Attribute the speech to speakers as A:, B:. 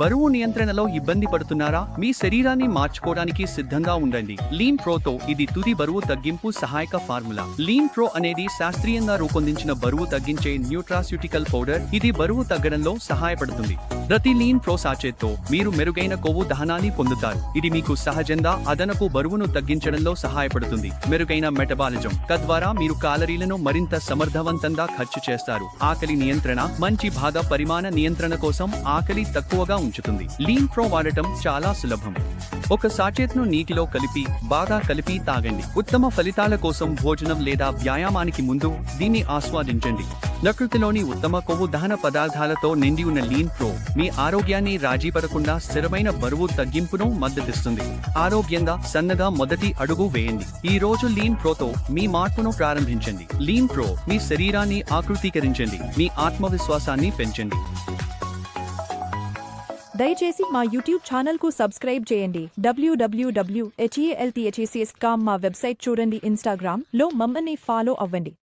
A: బరువు నియంత్రణలో ఇబ్బంది పడుతున్నారా? మీ శరీరాన్ని మార్చుకోవడానికి సిద్ధంగా ఉండండి. లీన్ ప్రోతో ఇది తుది బరువు తగ్గింపు సహాయక ఫార్ములా. లీన్ ప్రో అనేది శాస్త్రీయంగా రూపొందించిన బరువు తగ్గించే న్యూట్రాస్యూటికల్ పౌడర్. ఇది బరువు తగ్గడంలో సహాయపడుతుంది. ప్రతి లీన్ ప్రో సాచేత్తో మీరు మెరుగైన కొవ్వు దహనాన్ని పొందుతారు. ఇది మీకు సహజంగా అదనపు బరువును తగ్గించడంలో సహాయపడుతుంది. మెరుగైన మెటబాలిజం తద్వారా మీరు కాలరీలను మరింత సమర్థవంతంగా ఖర్చు చేస్తారు. ఆకలి నియంత్రణ మంచి భాగ పరిమాణ నియంత్రణ కోసం ఆకలి తక్కువగా ఉంచుతుంది. లీన్ ప్రో వాడటం చాలా సులభం. ఒక సాచేత్ను నీటిలో కలిపి బాగా కలిపి తాగండి. ఉత్తమ ఫలితాల కోసం భోజనం లేదా వ్యాయామానికి ముందు దీన్ని ఆస్వాదించండి. ప్రకృతిలోని ఉత్తమ కొవ్వు దహన పదార్థాలతో నిండి ఉన్న లీన్ ప్రో మీ ఆరోగ్యాన్ని రాజీ పడకుండా స్థిరమైన బరువు తగ్గింపును మద్దతిస్తుంది. ఆరోగ్యంగా సన్నగా మొదటి అడుగు వేయండి. ఈ రోజు లీన్ ప్రోతో మీ మార్పును ప్రారంభించండి. లీన్ ప్రో మీ శరీరాన్ని ఆకృతీకరించండి. మీ ఆత్మవిశ్వాసాన్ని పెంచండి.
B: దయచేసి మా యూట్యూబ్ ఛానల్కు సబ్స్క్రైబ్ చేయండి. డబ్ల్యూడబ్ల్యూడబ్ల్యూ హెచ్ఈఎల్టీహెచ్ఈసిఎస్ కామ్ మా వెబ్సైట్ చూడండి. ఇన్స్టాగ్రామ్లో మమ్మల్ని ఫాలో అవ్వండి.